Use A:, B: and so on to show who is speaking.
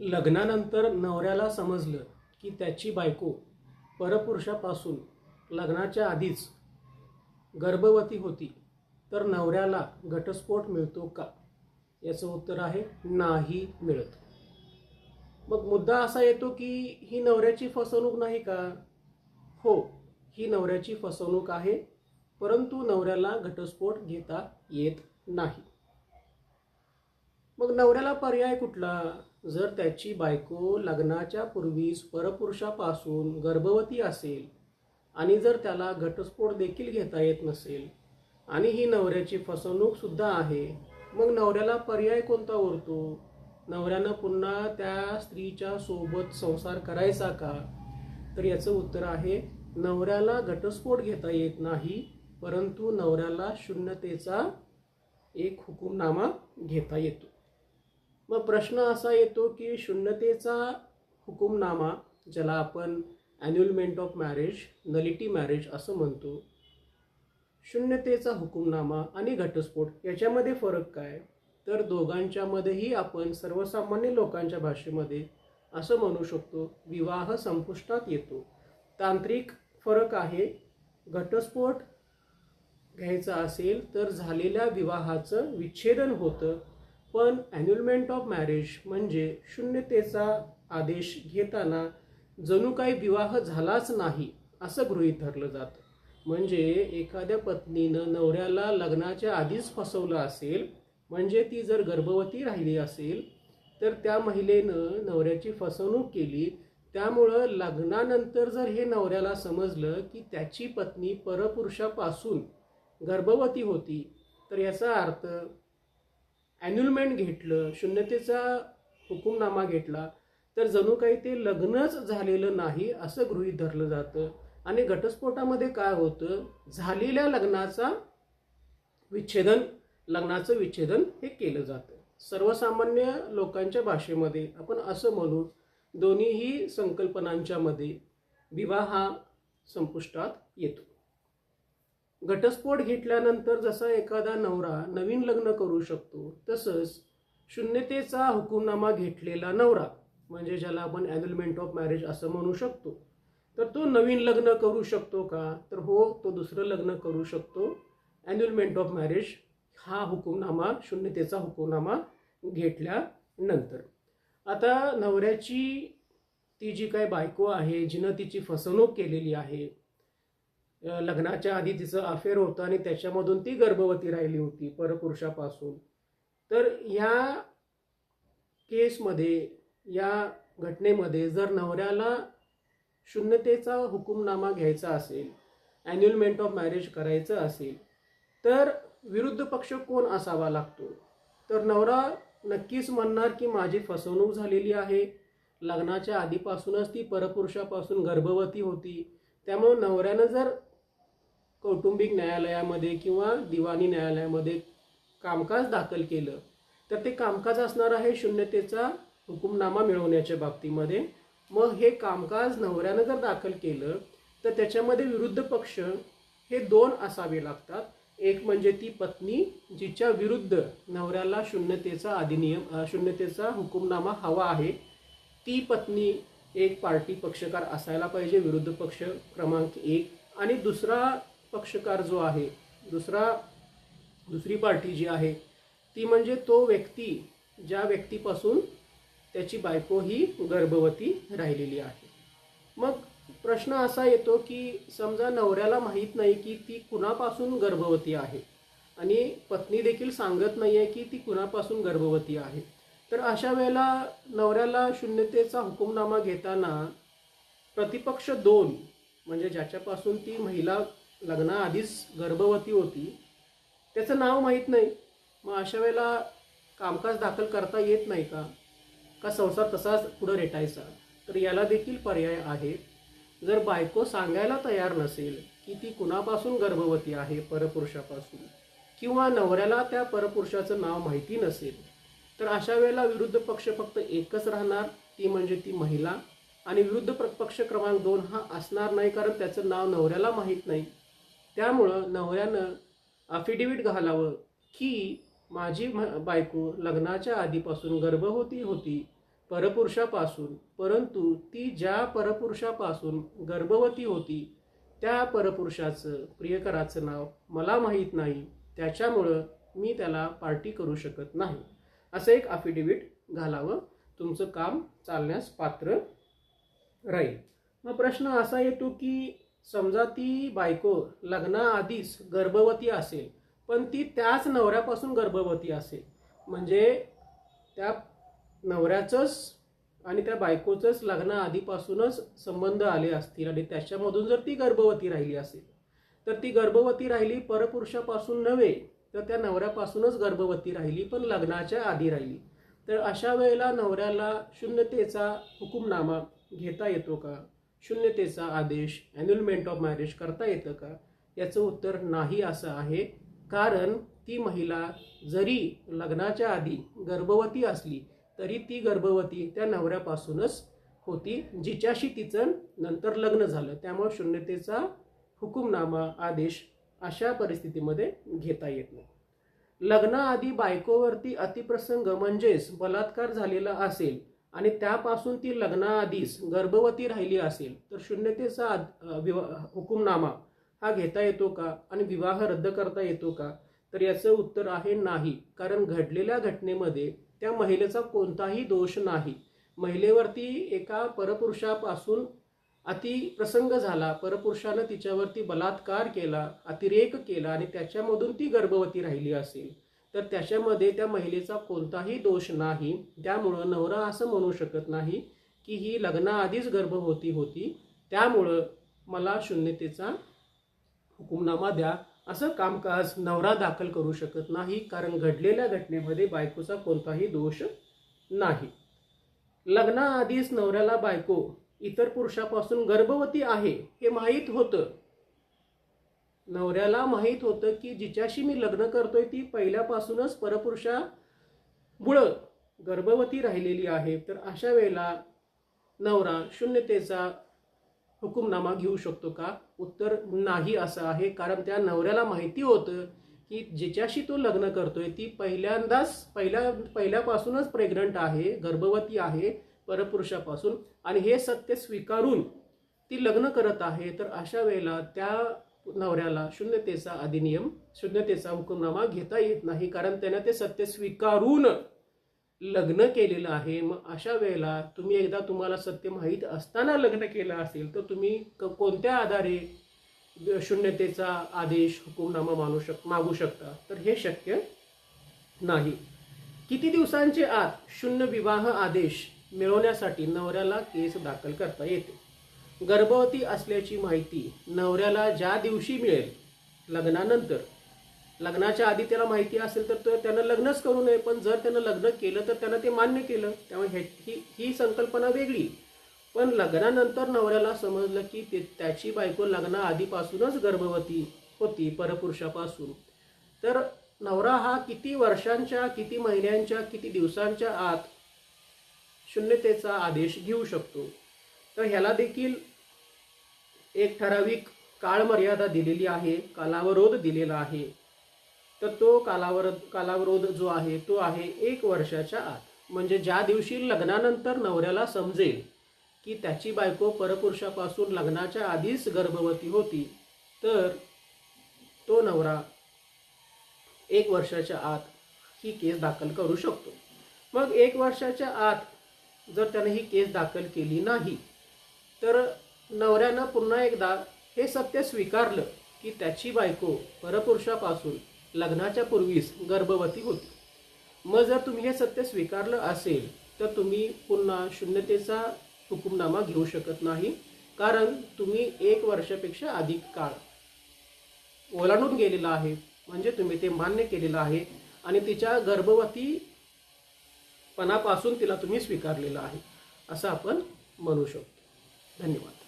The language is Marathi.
A: लग्नानंतर नवऱ्याला समजलं की त्याची बायको परपुरुषापासून लग्नाच्या आधीच गर्भवती होती तर नवऱ्याला घटस्फोट मिळतो का? याचं उत्तर आहे नाही मिळत. मग मुद्दा असा येतो की ही नवऱ्याची फसवणूक नाही का? हो ही नवऱ्याची फसवणूक आहे परंतु नवऱ्याला घटस्फोट घेता येत नाही. मग नवऱ्याला पर्याय कुठला? जर त्याची बायको लग्नाच्या पूर्वीच परपुरुषापासून गर्भवती असेल आणि जर त्याला घटस्फोट देखील घेता येत नसेल आणि ही नवऱ्याची फसवणूकसुद्धा आहे मग नवऱ्याला पर्याय कोणता उरतो? नवऱ्यानं पुन्हा त्या स्त्रीच्या सोबत संसार करायचा का? तर याचं उत्तर आहे नवऱ्याला घटस्फोट घेता येत नाही परंतु नवऱ्याला शून्यतेचा एक हुकुमनामा घेता येतो. मग प्रश्न असा येतो की शून्यतेचा हुकुमनामा ज्याला आपण annulment of marriage nullity marriage असं म्हणतो शून्यतेचा हुकुमनामा आणि घटस्फोट याच्यामध्ये फरक काय? तर दोघांच्यामध्येही आपण सर्वसामान्य लोकांच्या भाषेमध्ये असं म्हणू शकतो विवाह संपुष्टात येतो. तांत्रिक फरक आहे घटस्फोट घ्यायचा असेल तर झालेल्या विवाहाचं विच्छेदन होतं पण ॲन्युलमेंट ऑफ मॅरेज म्हणजे शून्यतेचा आदेश घेताना जणू काही विवाह झालाच नाही असं गृहीत धरलं जातं. म्हणजे एखाद्या पत्नीनं नवऱ्याला लग्नाच्या आधीच फसवलं असेल म्हणजे ती जर गर्भवती राहिली असेल तर त्या महिलेनं नवऱ्याची फसवणूक केली. त्यामुळं लग्नानंतर जर हे नवऱ्याला समजलं की त्याची पत्नी परपुरुषापासून गर्भवती होती तर याचा अर्थ ॲन्युलमेंट घेतलं शून्यतेचा हुकुमनामा घेतला तर जणू काही ते लग्नच झालेलं नाही असं गृहीत धरलं जातं. आणि घटस्फोटामध्ये काय होतं? झालेल्या लग्नाचा विच्छेदन लग्नाचं विच्छेदन हे केलं जातं. सर्वसामान्य लोकांच्या भाषेमध्ये आपण असं म्हणू दोन्हीही संकल्पनांच्यामध्ये विवाह हा संपुष्टात येतो. घटस्फोट घेतल्यानंतर जसा एखादा नवरा नवीन लग्न करू शकतो तसंच शून्यतेचा हुकुमनामा घेतलेला नवरा म्हणजे ज्याला आपण ॲन्युअलमेंट ऑफ मॅरेज असं म्हणू शकतो तर तो नवीन लग्न करू शकतो का? तर हो तो दुसरं लग्न करू शकतो. ॲन्युअलमेंट ऑफ मॅरेज हा हुकुमनामा शून्यतेचा हुकुमनामा घेतल्यानंतर. आता नवऱ्याची ती जी काय बायको आहे जिनं तिची फसवणूक केलेली आहे लग्नाच्या आधी तिचं अफेअर होतं आणि त्याच्यामधून ती गर्भवती राहिली होती परपुरुषापासून. तर ह्या केसमध्ये या घटनेमध्ये जर नवऱ्याला शून्यतेचा हुकुमनामा घ्यायचा असेल ॲन्युअलमेंट ऑफ मॅरेज करायचं असेल तर विरुद्ध पक्ष कोण असावा लागतो? तर नवरा नक्कीच म्हणणार की माझी फसवणूक झालेली आहे. लग्नाच्या आधीपासूनच ती परपुरुषापासून गर्भवती होती. त्यामुळे नवऱ्यानं जर कौटुंबिक न्यायालयामध्ये किंवा दिवाणी न्यायालयामध्ये कामकाज दाखल केलं. तर ते कामकाज असणार आहे शून्यतेचा हुकुमनामा मिळवण्याच्या बाबतीमध्ये. मग हे कामकाज नवऱ्यानं जर दाखल केलं तर त्याच्यामध्ये विरुद्ध पक्ष हे दोन असावे लागतात. एक म्हणजे ती पत्नी जिच्या विरुद्ध नवऱ्याला शून्यतेचा अधिनियम शून्यतेचा हुकुमनामा हवा आहे ती पत्नी एक पार्टी पक्षकार असायला पाहिजे विरुद्ध पक्ष क्रमांक एक. आणि दुसरा पक्षकार जो आहे दुसरा दुसरी पार्टी जी आहे ती म्हणजे तो व्यक्ती ज्या व्यक्तीपासून त्याची बायको ही गर्भवती राहिलेली आहे. मग प्रश्न असा येतो की समजा नवऱ्याला माहीत नाही की ती कुणापासून गर्भवती आहे आणि पत्नी देखील सांगत नाही आहे की ती कुणापासून गर्भवती आहे तर अशा वेळेला नवऱ्याला शून्यतेचा हुकुमनामा घेताना प्रतिपक्ष दोन म्हणजे ज्याच्यापासून ती महिला लग्नाआधीच गर्भवती होती. त्याचं नाव माहीत नाही. मग अशा वेळेला कामकाज दाखल करता येत नाही का? का संसार तसाच पुढं रेटायचा? तर याला देखील पर्याय आहे. जर बायको सांगायला तयार नसेल की ती कुणापासून गर्भवती आहे परपुरुषापासून किंवा नवऱ्याला त्या परपुरुषाचं नाव माहिती नसेल तर अशा वेळेला विरुद्ध पक्ष फक्त एकच राहणार ती म्हणजे ती महिला. आणि विरुद्ध पक्ष क्रमांक दोन हा असणार नाही कारण त्याचं नाव नवऱ्याला माहीत नाही. त्यामुळं नवऱ्यानं अफिडेविट घालावं की माझी बायको लग्नाच्या आधीपासून गर्भवती होती परपुरुषापासून परंतु ती ज्या परपुरुषापासून गर्भवती होती त्या परपुरुषाचं प्रियकराचं नाव मला माहीत नाही त्याच्यामुळं मी त्याला पार्टी करू शकत नाही. असं एक अफिडेविट घालावं. तुमचं काम चालण्यास पात्र राहील. मग प्रश्न असा येतो की समजा ती बायको लग्नाआधीच गर्भवती असेल पण ती त्याच नवऱ्यापासून गर्भवती असेल. म्हणजे त्या नवऱ्याचंच आणि त्या बायकोचंच लग्नाआधीपासूनच संबंध आले असतील आणि त्याच्यामधून जर ती गर्भवती राहिली असेल तर ती गर्भवती राहिली परपुरुषापासून नव्हे तर त्या नवऱ्यापासूनच गर्भवती राहिली पण लग्नाच्या आधी राहिली. तर अशा वेळेला नवऱ्याला शून्यतेचा हुकुमनामा घेता येतो का? शून्यतेचा आदेश ॲन्युलमेंट ऑफ मॅरेज करता येतं का? याचं उत्तर नाही असं आहे. कारण ती महिला जरी लग्नाच्या आधी गर्भवती असली तरी ती गर्भवती त्या नवऱ्यापासूनच होती जिच्याशी तिचं नंतर लग्न झालं. त्यामुळे शून्यतेचा हुकुमनामा आदेश अशा परिस्थितीमध्ये घेता येत नाही. लग्नाआधी बायकोवरती अतिप्रसंग म्हणजेच बलात्कार झालेला असेल आणि त्यापासून ती लग्नाआधीच गर्भवती राहिली असेल तर शून्यतेचा आद- विवा- हुकुमनामा हा घेता येतो का? आणि विवाह रद्द करता येतो का? तर याचं उत्तर आहे नाही कारण घडलेल्या घटनेमध्ये त्या महिलेचा कोणताही दोष नाही. महिलेवरती एका परपुरुषापासून अति प्रसंग झाला परपुरुषानं तिच्यावरती बलात्कार केला अतिरेक केला आणि त्याच्यामधून ती गर्भवती राहिली असेल. तर त्याच्यामध्ये त्या महिलेचा कोणताही दोष नाही. त्यामुळं नवरा असं म्हणू शकत नाही की ही लग्नाआधीच गर्भवती होती. त्यामुळं मला शून्यतेचा हुकुमनामा द्या. असं कामकाज नवरा दाखल करू शकत नाही कारण घडलेल्या घटनेमध्ये बायकोचा कोणताही दोष नाही. लग्नाआधीच नवऱ्याला बायको इतर पुरुषापासून गर्भवती आहे हे माहीत होतं. नवऱ्याला माहीत होतं की जिच्याशी मी लग्न करतोय ती पहिल्यापासूनच परपुरुषामुळं गर्भवती राहिलेली आहे. तर अशा वेळेला नवरा शून्यतेचा हुकुमनामा घेऊ शकतो का? उत्तर नाही असं आहे. कारण त्या नवऱ्याला माहिती होतं की जिच्याशी तो लग्न करतोय ती पहिल्यांदाच पहिल्या पहिल्यापासूनच प्रेग्नंट आहे गर्भवती आहे परपुरुषापासून. आणि हे सत्य स्वीकारून ती लग्न करत आहे. तर अशा वेळेला त्या नवऱ्याला शून्यतेचा अधिनियम शून्यतेचा हुकुमनामा घेता येत नाही कारण त्यानं ते सत्य स्वीकारून लग्न केलेलं आहे. मग अशा वेळेला तुम्ही एकदा तुम्हाला सत्य माहीत असताना लग्न केलं असेल तर तुम्ही क- कोणत्या आधारे शून्यतेचा आदेश हुकुमनामा मानू शक मागू शकता? तर हे शक्य नाही. किती दिवसांचे आत शून्य विवाह आदेश मिळवण्यासाठी नवऱ्याला केस दाखल करता येते? गर्भवती असल्याची माहिती नवऱ्याला ज्या दिवशी मिळेल लग्नानंतर. लग्नाच्या आधी त्याला माहिती असेल तर तो त्यानं लग्नच करू नये पण जर त्यानं लग्न केलं तर त्यानं ते मान्य केलं. त्यामुळे हे- ही ही संकल्पना वेगळी. पण लग्नानंतर नवऱ्याला समजलं की ते त्याची बायको लग्नाआधीपासूनच गर्भवती होती परपुरुषापासून. तर नवरा हा किती वर्षांच्या किती महिन्यांच्या किती दिवसांच्या आत शून्यतेचा आदेश घेऊ शकतो? तर ह्याला देखील एक ठराविक काळमर्यादा दिलेली आहे कालावरोध दिलेला आहे. तर तो कालावर कालावरोध जो आहे तो आहे एक वर्षाच्या आत. म्हणजे ज्या दिवशी लग्नानंतर नवऱ्याला समजेल की त्याची बायको परपुरुषापासून लग्नाच्या आधीच गर्भवती होती तर तो नवरा एक वर्षाच्या आत ही केस दाखल करू शकतो. मग एक वर्षाच्या आत जर त्याने ही केस दाखल केली नाही तर नवऱ्यानं पुन्हा एकदा हे सत्य स्वीकारलं की त्याची बायको परपुरुषापासून लग्नाच्या पूर्वीच गर्भवती होती. मग जर तुम्ही हे सत्य स्वीकारलं असेल तर तुम्ही पुन्हा शून्यतेचा हुकुमनामा घेऊ शकत नाही कारण तुम्ही एक वर्षापेक्षा अधिक काळ ओलांडून गेलेला आहे. म्हणजे तुम्ही ते मान्य केलेलं आहे आणि तिच्या गर्भवतीपणापासून तिला तुम्ही स्वीकारलेलं आहे असं आपण म्हणू शकतो. धन्यवाद.